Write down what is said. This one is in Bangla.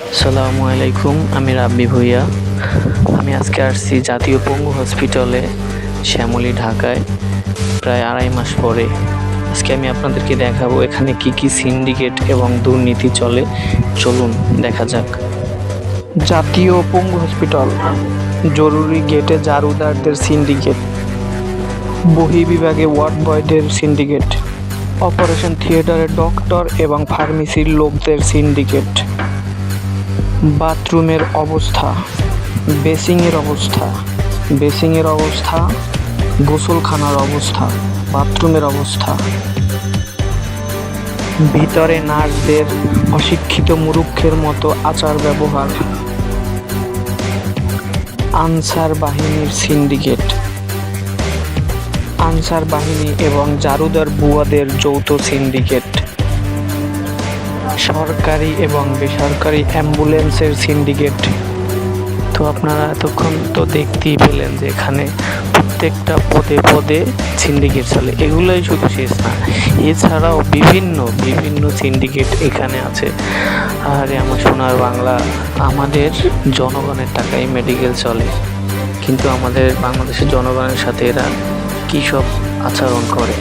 সালামু আলাইকুম, আমি রাব্বি ভুইয়া। আমি আজকে আসছি জাতীয় পঙ্গু হসপিটালে, শ্যামলী, ঢাকায়, প্রায় আড়াই মাস পরে। আজকে আমি আপনাদেরকে দেখাবো এখানে কি কি সিন্ডিকেট এবং দুর্নীতি চলে। চলুন, দেখা যাক। জাতীয় পঙ্গু হসপিটাল, জরুরি গেটে জারুদারদের সিন্ডিকেট, বহি বিভাগে ওয়ার্ড বয়দের সিন্ডিকেট, অপারেশন থিয়েটারে ডক্টর এবং ফার্মেসির লোকদের সিন্ডিকেট। বাথরুমের অবস্থা, বেসিংয়ের অবস্থা বেসিংয়ের অবস্থা, গোসলখানার অবস্থা, বাথরুমের অবস্থা। ভিতরে নার্সদের অশিক্ষিত মুরুক্ষের মতো আচার ব্যবহার। আনসার বাহিনীর সিন্ডিকেট। আনসার বাহিনী এবং জারুদার বুয়াদের যৌথ সিন্ডিকেট। সরকারি এবং বেসরকারি অ্যাম্বুলেন্সের সিন্ডিকেট। তো আপনারা এতক্ষণ তো দেখতেই পেলেন যে এখানে প্রত্যেকটা পদে পদে সিন্ডিকেট চলে। এগুলোই শুধু শেষ না, এছাড়াও বিভিন্ন বিভিন্ন সিন্ডিকেট এখানে আছে। আর আমার সোনার বাংলা, আমাদের জনগণের টাকায় মেডিকেল চলে। কিন্তু আমাদের বাংলাদেশের জনগণের সাথে এরা কী সব আচরণ করে?